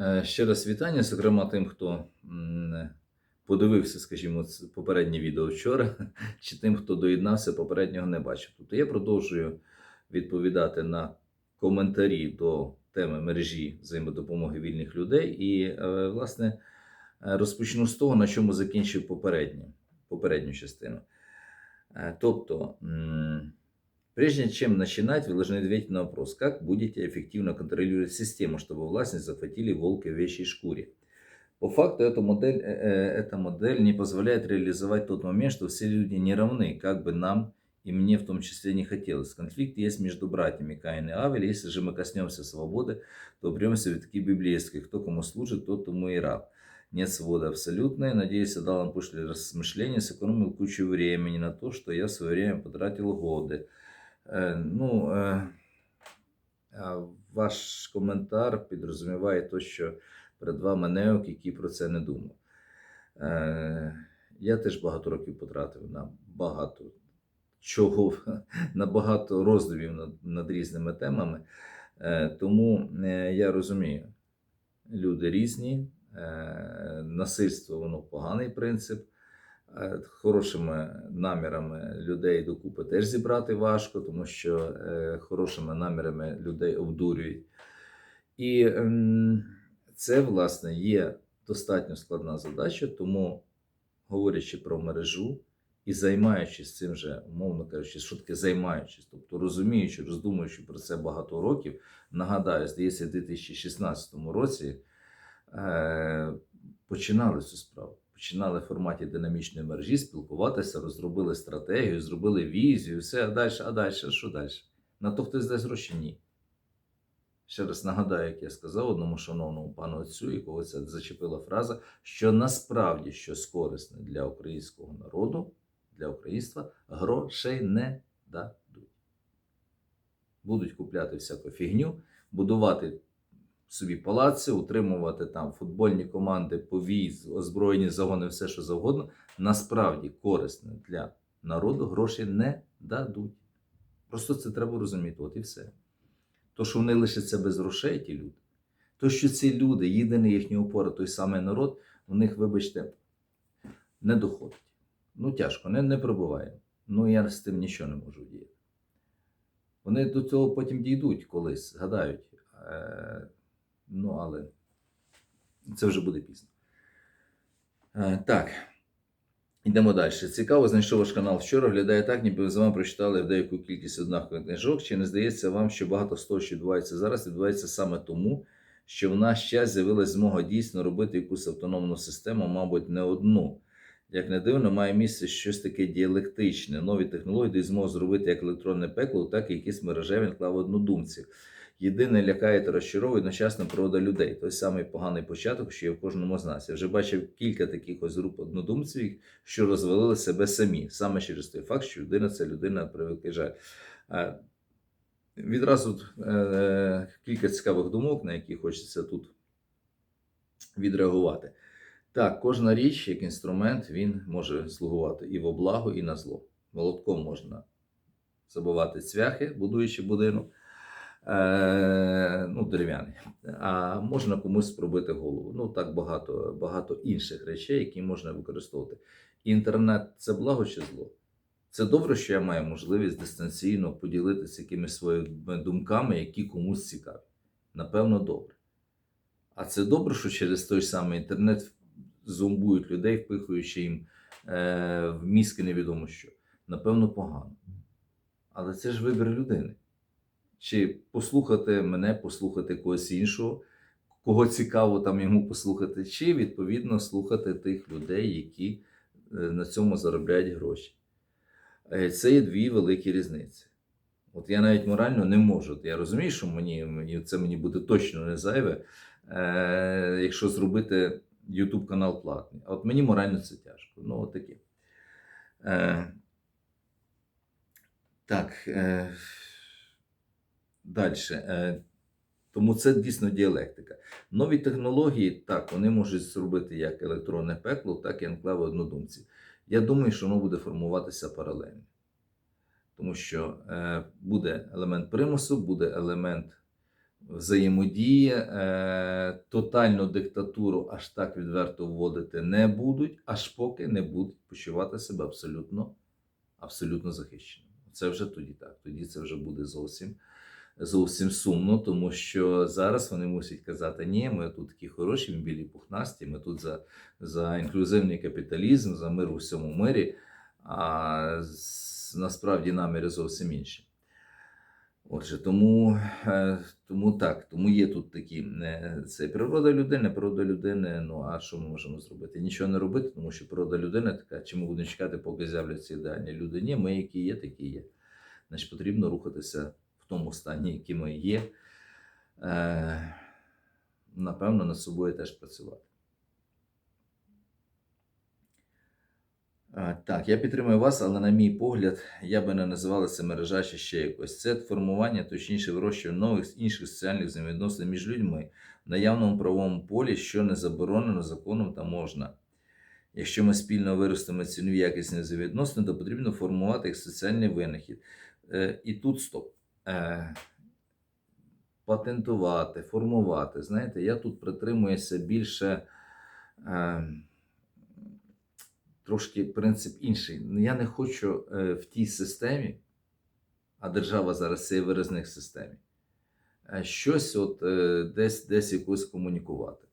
Е, Ще раз вітання, зокрема тим, хто подивився, скажімо, попереднє відео вчора, чи тим, хто доєднався, попереднього не бачив. Тобто я продовжую відповідати на коментарі до теми мережі взаємодопомоги вільних людей. І, е, власне, е, розпочну з того, на чому закінчив попередню, частину. Тобто, прежде чем начинать, вы должны ответить на вопрос, как будете эффективно контролировать систему, чтобы властность захватили волка в вещей шкуре. По факту эта модель, э, э, эта модель не позволяет реализовать тот момент, что все люди не равны, как бы нам и мне в том числе не хотелось. Конфликт есть между братьями Каин и Авель. Если же мы коснемся свободы, то упремся в витки библейские. Кто кому служит, тот тому и раб. Нет свободы абсолютной. Надеюсь, я дал вам пошли размышления, сэкономил кучу времени на то, что я в свое время потратил годы. Е, Ну, е, ваш коментар підрозуміває те, що перед вами неок, який про це не думав. Е, Я теж багато років потратив на багато чого, на багато роздумів над, над різними темами. Тому я розумію, люди різні, насильство воно поганий принцип. Е, Хорошими намірами людей докупи теж зібрати важко, тому що е, хорошими намірами людей обдурюють. І ем, це, власне, є достатньо складна задача, тому, говорячи про мережу і займаючись цим же, умовно кажучи, таке займаючись, тобто розуміючи, роздумуючи про це багато років, нагадаю, здається, в 2016 році е, починали цю справу. Починали в форматі динамічної мережі спілкуватися, розробили стратегію, зробили візію, все, а далі, а далі, що далі? На то хтось дасть гроші? Ні. Ще раз нагадаю, як я сказав одному шановному пану отцю, якого це зачепила фраза, що насправді щось корисне для українського народу, для українства, грошей не дадуть. Будуть купляти всяку фігню, будувати собі палаци, утримувати там футбольні команди, повіз, озброєні загони, все що завгодно. Насправді корисне для народу гроші не дадуть. Просто це треба розуміти, от і все. То, що вони лишаться без грошей, ті люди, то, що ці люди, єдиний їхній опора, той самий народ, у них, вибачте, не доходить. Ну, тяжко, не, не пробуває. Ну, я з тим нічого не можу діяти. Вони до цього потім дійдуть колись, згадають. Ну, але це вже буде пізно. Е, так. Йдемо далі. Цікаво, знайшов ваш канал вчора. Глядає так, ніби ви з вами прочитали деяку кількість однакових книжок. Чи не здається вам, що багато з того, що відбувається зараз, відбувається саме тому, що в наш час з'явилась змога дійсно робити якусь автономну систему, мабуть, не одну. Як не дивно, має місце щось таке діалектичне, нові технології дають змогу зробити як електронне пекло, так і якісь мережеві енклави однодумців. Єдине лякає та розчаровує одночасно природа людей. Той самий поганий початок, що є в кожному з нас. Я вже бачив кілька таких ось груп однодумців, що розвалили себе самі, саме через той факт, що людина це людина привикли жаль. Е, Відразу е, кілька цікавих думок, на які хочеться тут відреагувати. Так, кожна річ, як інструмент, він може слугувати і во благо, і на зло. Молотком можна забивати цвяхи, будуючи будинок, ну, дерев'яний, а можна комусь пробити голову. Ну, так багато, багато інших речей, які можна використовувати. Інтернет це благо чи зло? Це добре, що я маю можливість дистанційно поділитися якимись своїми думками, які комусь цікаві. Напевно, добре. А це добре, що через той самий інтернет зомбують людей, впихуючи їм е, в мізки невідомо що. Напевно, погано. Але це ж вибір людини. Чи послухати мене, послухати когось іншого, кого цікаво там йому послухати, чи відповідно слухати тих людей, які е, на цьому заробляють гроші. Е, Це є дві великі різниці. От я навіть морально не можу. Я розумію, що мені, це мені буде точно не зайве, е, якщо зробити YouTube канал платний. А от мені морально це тяжко. Ну, от таке. Е, так. Е, Далі. Е, тому це дійсно діалектика. Нові технології, так, вони можуть зробити як електронне пекло, так і енклави однодумців. Я думаю, що воно буде формуватися паралельно. Тому що е, буде елемент примусу, буде елемент взаємодії, е, тотальну диктатуру аж так відверто вводити не будуть, аж поки не будуть почувати себе абсолютно, абсолютно захищеними. Це вже тоді так. Тоді це вже буде зовсім, зовсім сумно, тому що зараз вони мусять казати: ні, ми тут такі хороші, ми білі пухнасті, ми тут за, за інклюзивний капіталізм, за мир у всьому мирі. А насправді наміри зовсім інші. Отже, тому, е, тому так, тому є тут такі це природа людини, природа людини. Ну а що ми можемо зробити? Нічого не робити, тому що природа людини така, чи ми будемо чекати, поки з'являться ідеальні люди? Ні, ми які є, такі є. Значить, потрібно рухатися в тому стані, який ми є. Е, напевно, над собою теж працювати. Так, я підтримую вас, але на мій погляд, я би не називала це мережа чи ще якось. Це формування, точніше, вирощування нових інших соціальних взаємовідносин між людьми в наявному правовому полі, що не заборонено законом та можна. Якщо ми спільно виростемо ціну якісні взаємовідносини, то потрібно формувати їх соціальний винахід. Е, і тут стоп. Е, патентувати, формувати. Знаєте, я тут притримуюся більше. Е, трошки принцип інший. Я не хочу е, в тій системі, а держава зараз це є виразник системі, е, щось от е, десь, десь якось комунікувати.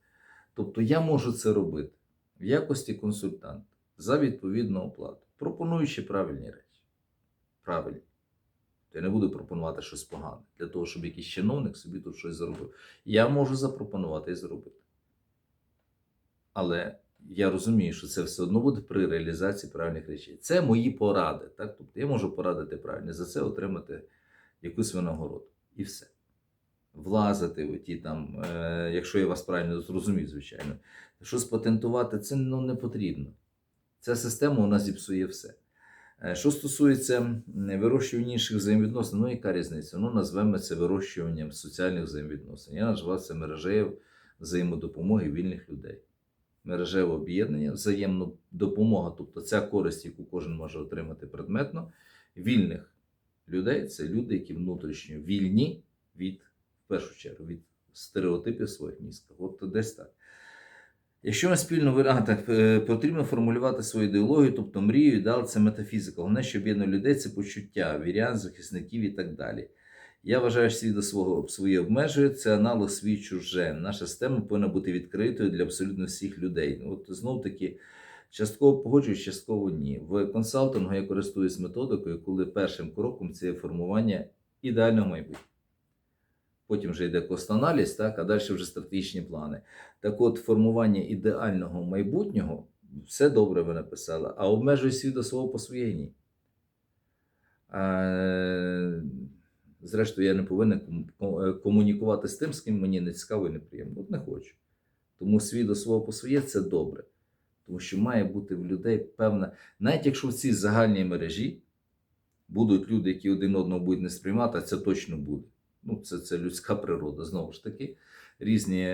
Тобто я можу це робити в якості консультанта за відповідну оплату, пропонуючи правильні речі. Правильні. Я не буду пропонувати щось погане для того, щоб якийсь чиновник собі тут щось заробив. Я можу запропонувати і зробити. Але я розумію, що це все одно буде при реалізації правильних речей. Це мої поради. Так? Тобто я можу порадити правильно, за це отримати якусь винагороду. І все. Влазити в ті там, е, якщо я вас правильно зрозумів, звичайно. Щось патентувати, це ну, не потрібно. Ця система у нас зіпсує все. Е, Що стосується вирощування інших взаємовідносин, ну яка різниця? Ну, назвемо це вирощуванням соціальних взаємовідносин. Я назвав це мережею взаємодопомоги вільних людей мережеве об'єднання, взаємна допомога, тобто ця користь, яку кожен може отримати предметно, вільних людей це люди, які внутрішньо вільні від, в першу чергу, від стереотипів своїх мізках. От десь так. Якщо ми спільно ви- а, так, е, потрібно формулювати свою ідеологію, тобто мрію, ідеал це метафізика. Головне, що об'єднує людей, це почуття, вірян, захисників і так далі. Я вважаю, що світ до свого своє обмежує, це аналог свій чуже. Наша система повинна бути відкритою для абсолютно всіх людей. От знов таки, частково погоджуюсь, частково ні. В консалтингу я користуюсь методикою, коли першим кроком це формування ідеального майбутнього. Потім вже йде кост-аналіз, так, а далі вже стратегічні плани. Так от, формування ідеального майбутнього, все добре ви написали, а обмежує світ до свого по своєї Зрештою, я не повинен е, комунікувати з тим, з ким мені не цікаво і неприємно. От не хочу. Тому свій до свого по своє це добре. Тому що має бути в людей певна, навіть якщо в цій загальній мережі будуть люди, які один одного будуть не сприймати, а це точно буде. Ну, це, це людська природа, знову ж таки. Різні,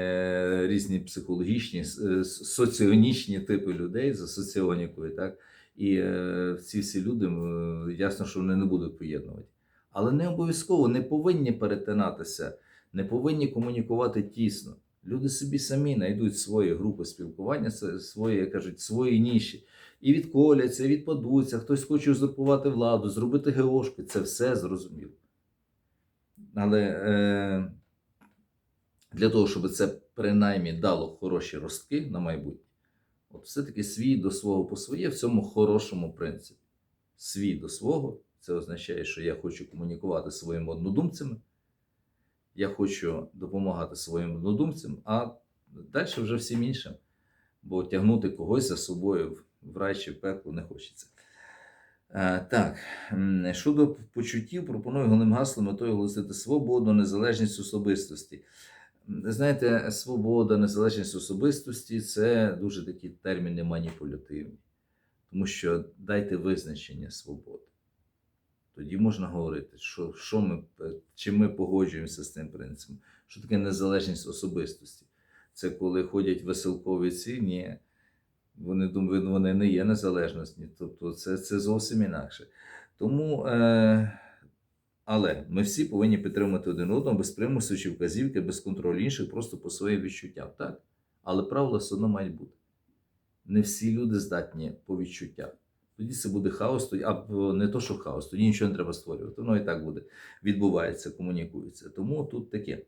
різні психологічні, е, соціонічні типи людей за соціонікою, так? І е, ці всі люди, е, ясно, що вони не будуть поєднувати. Але не обов'язково не повинні перетинатися, не повинні комунікувати тісно. Люди собі самі знайдуть свої групи спілкування, свої, як кажуть, свої ніші. І відколяться, і відпадуться, хтось хоче узурпувати владу, зробити ГОшки. Це все зрозуміло. Але е, для того, щоб це принаймні дало хороші ростки на майбутнє, от все-таки свій до свого по своє в цьому хорошому принципі. Свій до свого це означає, що я хочу комунікувати зі своїми однодумцями, я хочу допомагати своїм однодумцям, а далі вже всім іншим. Бо тягнути когось за собою в рай чи в пекло не хочеться. Е, Так, щодо почуттів, пропоную головним гаслом метою оголосити свободу, незалежність особистості. Знаєте, свобода, незалежність особистості це дуже такі терміни маніпулятивні. Тому що дайте визначення свободи. Тоді можна говорити, що, що ми, чи ми погоджуємося з цим принципом. Що таке незалежність особистості? Це коли ходять веселкові ці, ні, вони думають, вони не є незалежності. Тобто це, це зовсім інакше. Тому е, Але ми всі повинні підтримати один одного без примусу чи вказівки, без контролю інших, просто по своїм відчуттям. Так? Але правила все одно мають бути. Не всі люди здатні по відчуттях. Тоді це буде хаос, тоді- або не то, що хаос, тоді нічого не треба створювати. Воно і так буде відбувається, комунікується. Тому тут таке.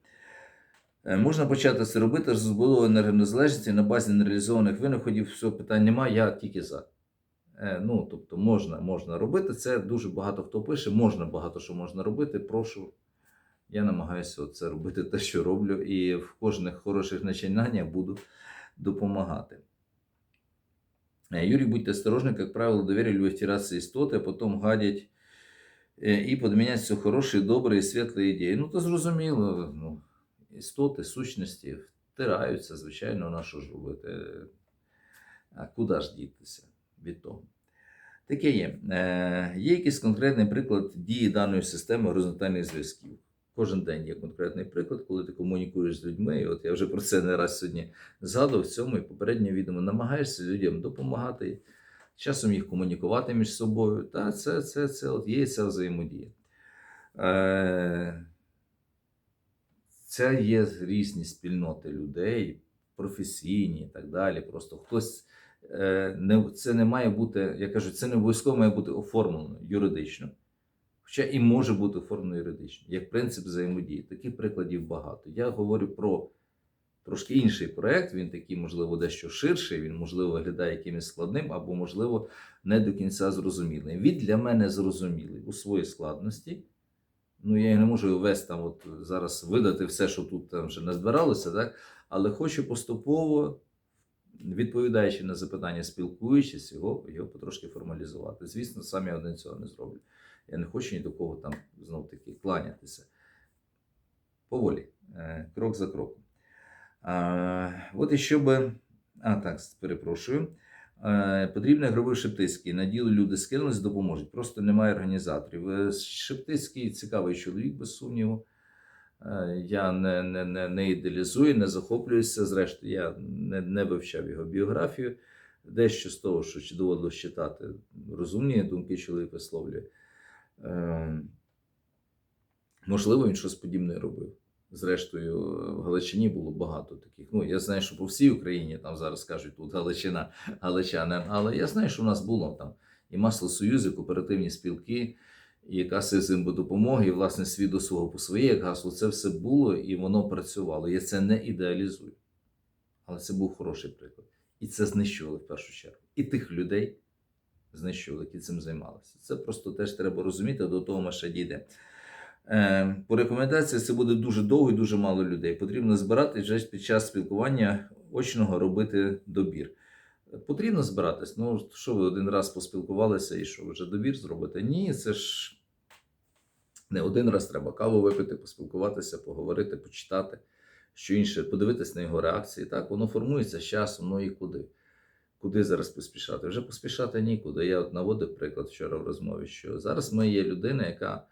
Е, Можна почати це робити з розбудови енергонезалежності на базі нереалізованих винаходів. Все питань немає, я тільки за. Е, Ну, тобто, можна, можна робити. Це дуже багато хто пише, можна багато що можна робити. Прошу. Я намагаюся це робити те, що роблю, і в кожних хороших начинаннях буду допомагати. Е, Юрій, будьте осторожны, как правило, доверили вы втираться истоты, а потом гадять е, і подміняти все хороше, добре і світлі ідеї. Ну, то зрозуміло, ну, істоти, сущності втираються, звичайно, на що ж робити. А куди ж дітися від того? Таке є. Е, є якийсь конкретний приклад дії даної системи горизонтальних зв'язків. Кожен день є конкретний приклад, коли ти комунікуєш з людьми. І от я вже про це не раз сьогодні згадував в цьому і попередньо відомо. Намагаєшся людям допомагати, часом їх комунікувати між собою. Та це, це, це от є ця взаємодія. Е, це є різні спільноти людей, професійні і так далі. Просто хтось е, не, це не має бути, я кажу, це не обов'язково має бути оформлено юридично. Хоча і може бути оформлено юридично, як принцип взаємодії. Таких прикладів багато. Я говорю про трошки інший проект. Він такий, можливо, дещо ширший, він, можливо, виглядає якимось складним, або, можливо, не до кінця зрозумілий. Він для мене зрозумілий у своїй складності. Ну, я не можу весь там от зараз видати все, що тут там вже назбиралося, так? але хочу поступово, відповідаючи на запитання, спілкуючись, його, його потрошки формалізувати. Звісно, сам я один цього не зроблю. Я не хочу ні до кого там знов таки кланятися. Поволі, е, крок за кроком. А, от і щоб. А, так, перепрошую. Е, Потрібний гробив Шептицький. На діло люди скинулись, допоможуть. Просто немає організаторів. Е, Шептицький цікавий чоловік, без сумніву. Е, Я не, не, не, не ідеалізую, не захоплююся. Зрештою, я не, не вивчав його біографію. Дещо з того, що доводилось читати, розумні думки чоловік висловлює. Можливо, він щось подібне робив. Зрештою, в Галичині було багато таких. Ну, я знаю, що по всій Україні там зараз кажуть, тут Галичина, Галичани, але я знаю, що в нас було там і масло союзи, кооперативні спілки, і каси зимбодопомоги, і власне світ до свого по своє, як гасло. Це все було і воно працювало. Я це не ідеалізую. Але це був хороший приклад. І це знищували в першу чергу. І тих людей знищували, які цим займалися. Це просто теж треба розуміти, до того ми ще дійде. Е, По рекомендаціях це буде дуже довго і дуже мало людей. Потрібно збирати вже під час спілкування очного робити добір. Потрібно збиратись. Ну, що ви один раз поспілкувалися і що вже добір зробите? Ні, це ж не один раз треба каву випити, поспілкуватися, поговорити, почитати, що інше, подивитись на його реакції. Так, воно формується з часом, ну і куди? Куди зараз поспішати? Вже поспішати нікуди. Я от наводив приклад вчора в розмові, що зараз ми є людина, яка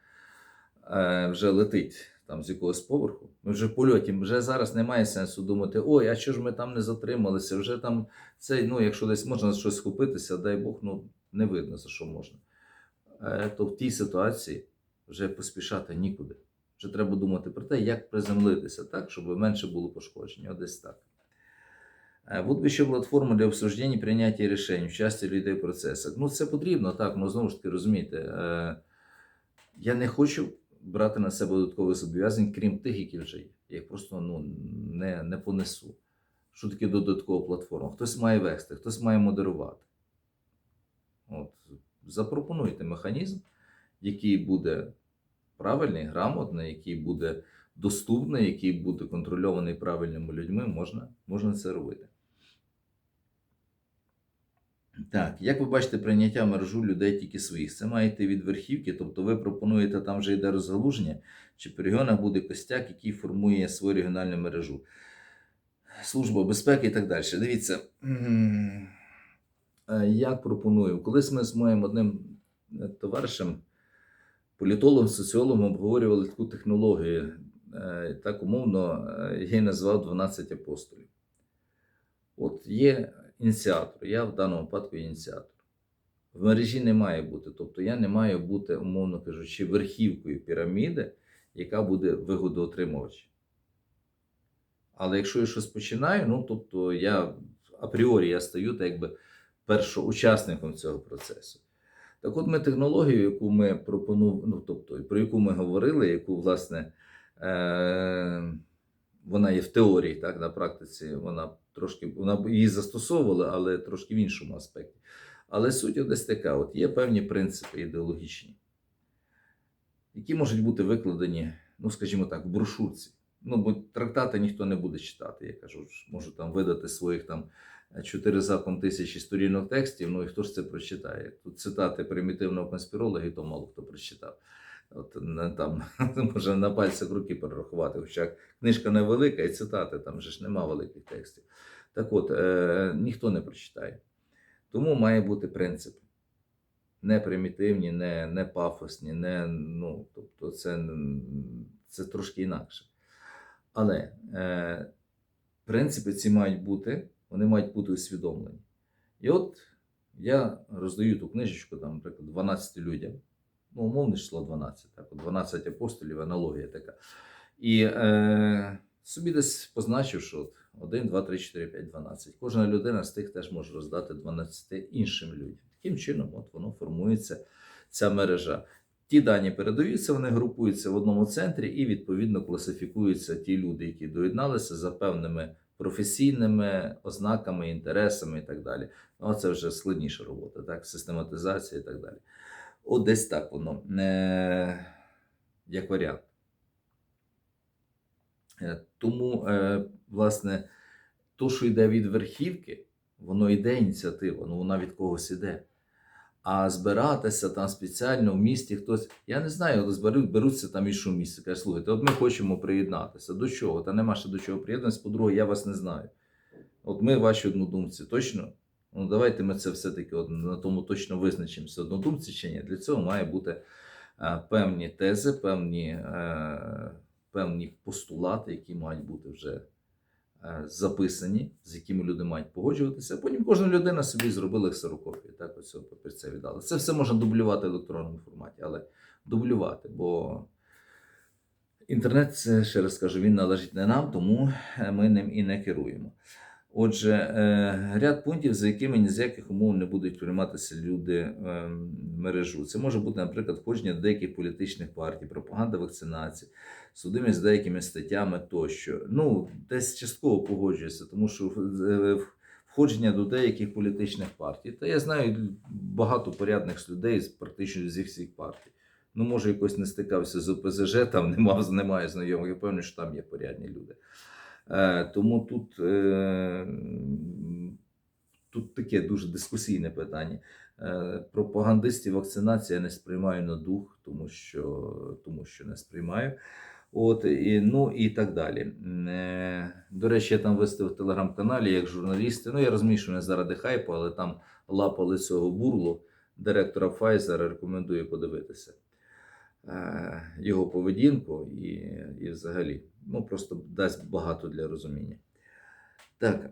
вже летить там з якогось поверху. Ми вже в польоті, вже зараз немає сенсу думати, ой, а що ж ми там не затрималися? Вже там цей, ну, якщо десь можна щось схопитися, дай Бог, ну не видно за що можна. Е, то в тій ситуації вже поспішати нікуди. Вже треба думати про те, як приземлитися так, щоб менше було пошкоджень. От десь так. Е, Вот би ще платформа для обсуждення прийняття рішень, участі людей в процесах. Ну, це потрібно, так, ну знову ж таки, розумієте, е, я не хочу брати на себе додаткових зобов'язань, крім тих, які вже є. Я їх просто ну, не, не понесу. Що таке додаткова платформа? Хтось має вести, хтось має модерувати. От, запропонуйте механізм, який буде правильний, грамотний, який буде доступний, який буде контрольований правильними людьми, можна, можна це робити. Так, як ви бачите, прийняття мережу людей тільки своїх. Це має йти від верхівки, тобто ви пропонуєте, там вже йде розгалуження, чи по регіонах буде костяк, який формує свою регіональну мережу. Служба безпеки і так далі. Дивіться, е, як пропоную. Колись ми з моїм одним е, товаришем, політологом, соціологом обговорювали таку технологію. Е, Так умовно, я її назвав 12 апостолів. От є ініціатор, я в даному випадку ініціатор. в мережі не має бути. Тобто я не маю бути, умовно кажучи, верхівкою піраміди, яка буде вигодоотримувач. Але якщо я щось починаю, ну тобто я апріорі я стаю так якби першоучасником цього процесу. Так от ми технологію, яку ми пропонували, ну тобто про яку ми говорили, яку, власне, е- вона є в теорії, так, на практиці вона трошки вона її застосовували, але трошки в іншому аспекті. Але суть десь така: от є певні принципи ідеологічні, які можуть бути викладені, ну, скажімо так, в брошурці. Ну, бо трактати ніхто не буде читати. Я кажу, можу там видати своїх там чотири закон тисячі сторінок текстів. Ну і хто ж це прочитає? Тут цитати примітивного конспіролога, і то мало хто прочитав. От не там може на пальцях руки перерахувати. Хоча книжка невелика, і цитати там вже ж нема великих текстів. Так от, е, ніхто не прочитає. Тому має бути принцип. Не примітивні, не, не пафосні, не, ну, тобто це, це трошки інакше. Але е, принципи ці мають бути, вони мають бути усвідомлені. І от я роздаю ту книжечку, там, наприклад, 12 людям. Ну, умовне число 12, так, 12 апостолів, аналогія така. І е, собі десь позначив, що от 1, 2, 3, 4, 5, 12. Кожна людина з тих теж може роздати 12 іншим людям. Таким чином, от воно формується ця мережа. Ті дані передаються, вони групуються в одному центрі і відповідно класифікуються ті люди, які доєдналися за певними професійними ознаками, інтересами і так далі. Ну, це вже складніша робота, так, систематизація і так далі. От десь так воно, е, як варіант. Е, Тому, е, власне, то, що йде від верхівки, воно йде ініціатива, ну вона від когось іде. А збиратися там спеціально в місті хтось. Я не знаю, от зберуть, беруться там іншу місце. Кажуть, слухайте, от ми хочемо приєднатися. До чого? Та нема ще до чого приєднатися. По-друге, я вас не знаю. От ми ваші однодумці, точно? Ну, давайте ми це все-таки на тому точно визначимося, однодумці чи ні. Для цього має бути е, певні тези, певні, е, певні постулати, які мають бути вже е, записані, з якими люди мають погоджуватися. А потім кожна людина собі зробила ксерокопію. Так, ось цього папірця віддала. Це все можна дублювати в електронному форматі, але дублювати, бо інтернет, це, ще раз кажу, він належить не нам, тому ми ним і не керуємо. Отже, е, ряд пунктів, за якими ні з яких умов не будуть прийматися люди е, в мережу. Це може бути, наприклад, входження до деяких політичних партій, пропаганда вакцинації, судимість з деякими статтями тощо. Ну, десь частково погоджуюся, тому що е, входження до деяких політичних партій. Та я знаю багато порядних людей практично зі всіх партій. Ну, може, якось не стикався з ОПЗЖ, там немає, немає знайомих. Я певний, що там є порядні люди. Е, Тому тут, е, тут таке дуже дискусійне питання. Е, Пропагандистів вакцинації я не сприймаю на дух, тому що, тому що не сприймаю. От, і, ну і так далі. До речі, я там виставив в телеграм-каналі як журналісти. Ну, я розумію, що не заради хайпу, але там лапали цього бурлу директора Pfizer, рекомендую подивитися його поведінку і, і взагалі. Ну, просто дасть багато для розуміння. Так.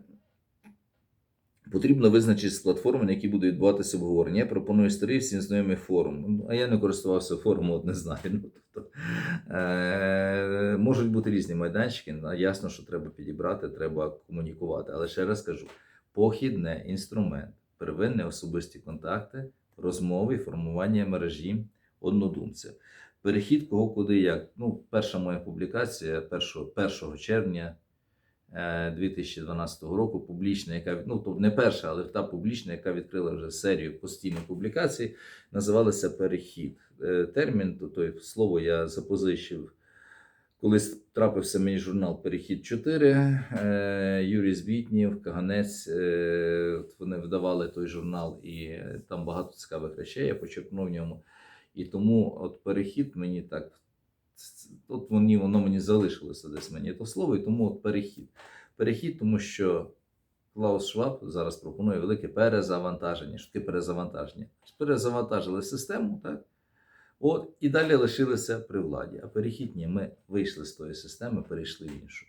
Потрібно визначити платформи, на які буде відбуватися обговорення. Я пропоную старий всім знайомий форум. Ну, А я не користувався форумом, от не знаю. Ну, тобто, е- можуть бути різні майданчики. ну, Ясно, що треба підібрати, треба комунікувати. Але ще раз кажу: похідне інструмент, первинні особисті контакти, розмови формування мережі однодумців. Перехід кого куди як. Ну, перша моя публікація 1, 1 червня е, 2012 року, публічна, яка ну, то не перша, але та публічна, яка відкрила вже серію постійних публікацій, називалася Перехід. Е, Термін, то той слово я запозичив. Колись трапився мені журнал Перехід 4, е, Юрій Збітнів, Каганець. е, Вони видавали той журнал, і е, там багато цікавих речей. Я почерпнув в ньому. І тому от перехід мені так. От мені, воно мені залишилося десь мені то слово, і тому от перехід. Перехід, тому що Клаус Шваб зараз пропонує велике перезавантаження. Що таке перезавантаження? Перезавантажили систему, так? От, і далі лишилися при владі. А перехід ні, ми вийшли з тої системи, перейшли в іншу.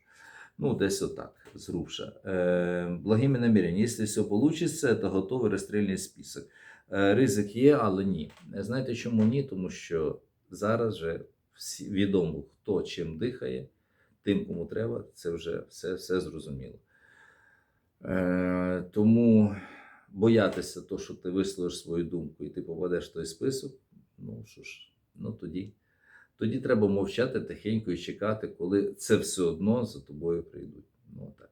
Ну, десь отак, зрубша. Е, благими наміряннями. Якщо все вийде, то готовий розстрільний список. Е, Ризик є, але ні. Знаєте чому ні? Тому що зараз вже всі відомо, хто чим дихає, тим, кому треба, це вже все, все зрозуміло. Е, тому боятися того, що ти висловиш свою думку і ти попадеш в той список, ну що ж, ну тоді, тоді треба мовчати тихенько і чекати, коли це все одно за тобою прийдуть. Ну так.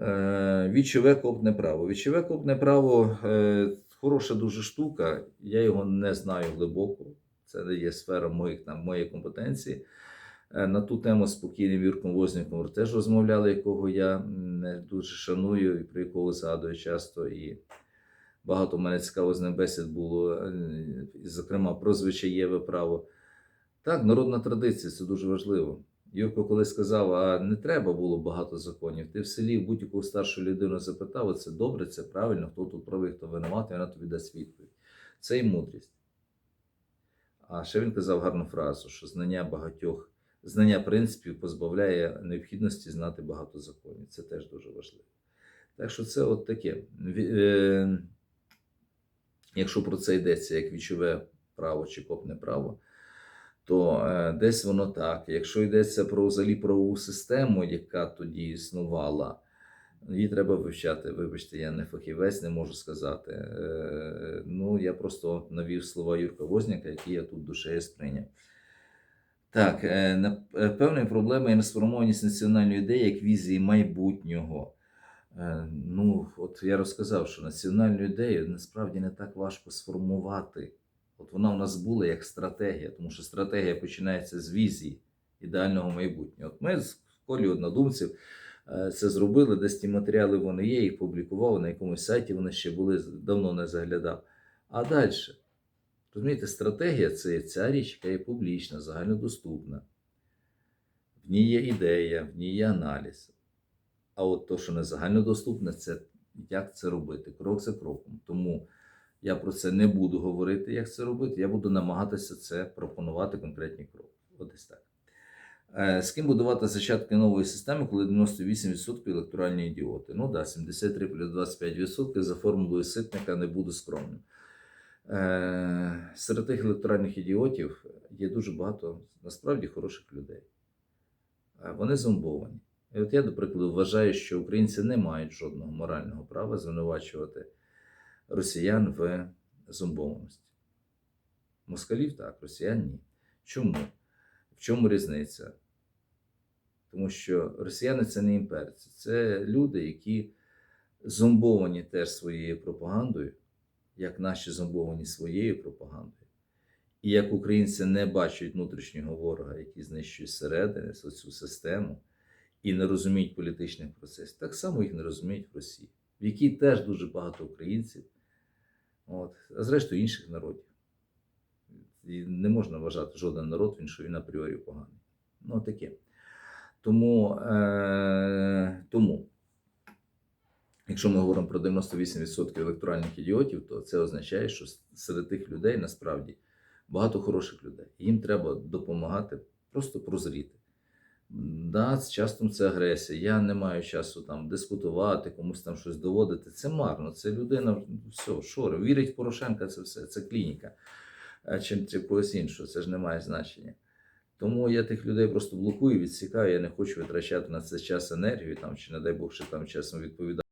Е, Вічове копне право. Вічове копне право е, хороша дуже штука. Я його не знаю глибоко. Це не є сфера моїх, там, моєї компетенції. Е, На ту тему з покійним Юрком Возняком теж розмовляли, якого я м, е, дуже шаную і про якого згадую часто. І багато в мене цікаво з ним бесід було, зокрема, про звичаєве право. Так, народна традиція це дуже важливо. Юрко колись сказав, а не треба було багато законів. Ти в селі будь-яку старшу людину запитав, це добре, це правильно, хто тут правий, хто винуватий, вона тобі дасть відповідь. Це і мудрість. А ще він казав гарну фразу, що знання багатьох, знання принципів позбавляє необхідності знати багато законів. Це теж дуже важливо. Так що це от таке. Е, Якщо про це йдеться як вічове право чи копне право, то е, десь воно так. Якщо йдеться про взагалі правову систему, яка тоді існувала, її треба вивчати. Вибачте, я не фахівець, не можу сказати. Е, ну, я просто навів слова Юрка Возняка, які я тут душею сприйняв. Так, е, певною проблемою є несформованість національної ідеї як візії майбутнього. Ну, от я розказав, що національну ідею насправді не так важко сформувати. От вона у нас була як стратегія, тому що стратегія починається з візії ідеального майбутнього. От ми з- в колі однодумців е, це зробили, десь ті матеріали вони є, їх публікували на якомусь сайті, вони ще були давно не заглядав. А далі, розумієте, стратегія це ця річ, яка є публічна, загальнодоступна. В ній є ідея, в ній є аналіз. А от то, що не загальнодоступне, це як це робити, крок за кроком. Тому я про це не буду говорити, як це робити. Я буду намагатися це пропонувати конкретні кроки. От так. Е, З ким будувати зачатки нової системи, коли 98% електоральні ідіоти? Ну да, 73 плюс 25% за формулою ситника не буду скромним. Е, Серед тих електоральних ідіотів є дуже багато насправді хороших людей. Е, Вони зомбовані. І от я, до прикладу, вважаю, що українці не мають жодного морального права звинувачувати росіян в зомбованості. Москалів так, росіян ні. Чому? В чому різниця? Тому що росіяни це не імперці, це люди, які зомбовані теж своєю пропагандою, як наші зомбовані своєю пропагандою. І як українці не бачать внутрішнього ворога, який знищує зсередини цю систему, і не розуміють політичних процесів, так само їх не розуміють в Росії, в якій теж дуже багато українців, от, а зрештою інших народів. І не можна вважати жоден народ, він що він апріорі поганий. Ну, таке. Тому, е, тому, якщо ми говоримо про 98% електоральних ідіотів, то це означає, що серед тих людей насправді багато хороших людей. Їм треба допомагати просто прозріти. Да, з часом це агресія. Я не маю часу там дискутувати, комусь там щось доводити. Це марно. Це людина, все, шори. Вірить в Порошенка, це все, це клініка. Чим чи когось іншого, це ж не має значення. Тому я тих людей просто блокую, відсікаю, я не хочу витрачати на це час енергію, там, чи, не дай Бог, ще там часом відповідати.